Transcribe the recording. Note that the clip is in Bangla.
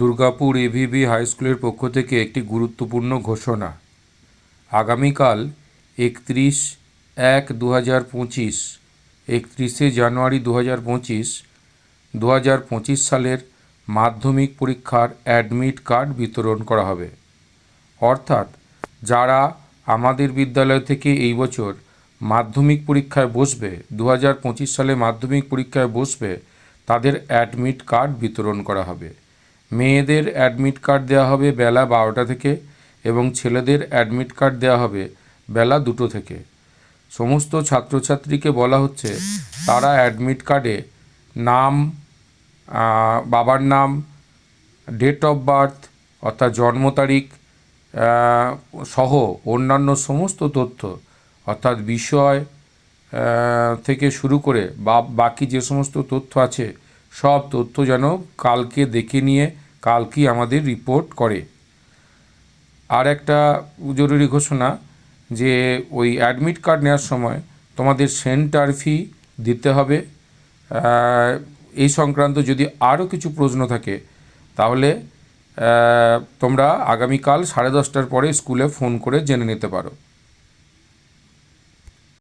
দুর্গাপুর এভিবি হাই স্কুলের পক্ষ থেকে একটি গুরুত্বপূর্ণ ঘোষণা। আগামীকাল একত্রিশ এক দু হাজার পঁচিশ, একত্রিশে জানুয়ারি দু হাজার পঁচিশ দু হাজার পঁচিশ সালের মাধ্যমিক পরীক্ষার অ্যাডমিট কার্ড বিতরণ করা হবে। অর্থাৎ যারা আমাদের বিদ্যালয় থেকে এই বছর মাধ্যমিক পরীক্ষায় বসবে দু হাজার পঁচিশ সালে মাধ্যমিক পরীক্ষায় বসবে, তাদের অ্যাডমিট কার্ড বিতরণ করা হবে। মেয়েদের অ্যাডমিট কার্ড দেওয়া হবে বেলা বারোটা থেকে এবং ছেলেদের অ্যাডমিট কার্ড দেওয়া হবে বেলা দুটো থেকে। সমস্ত ছাত্রছাত্রীকে বলা হচ্ছে, তারা অ্যাডমিট কার্ডে নাম বাবার নাম ডেট অফ বার্থ অর্থাৎ জন্ম তারিখ সহ অন্যান্য সমস্ত তথ্য, অর্থাৎ বিষয় থেকে শুরু করে বা, বাকি যে সমস্ত তথ্য আছে, সব তথ্য যেন কালকে দেখে নিয়ে কালকেই আমাদের রিপোর্ট করে। আর একটা জরুরি ঘোষণা যে ওই অ্যাডমিট কার্ড নেওয়ার সময় তোমাদের সেন্টার ফি দিতে হবে। এই সংক্রান্ত যদি আরও কিছু প্রশ্ন থাকে, তাহলে তোমরা আগামীকাল সাড়ে দশটার পরে স্কুলে ফোন করে জেনে নিতে পারো।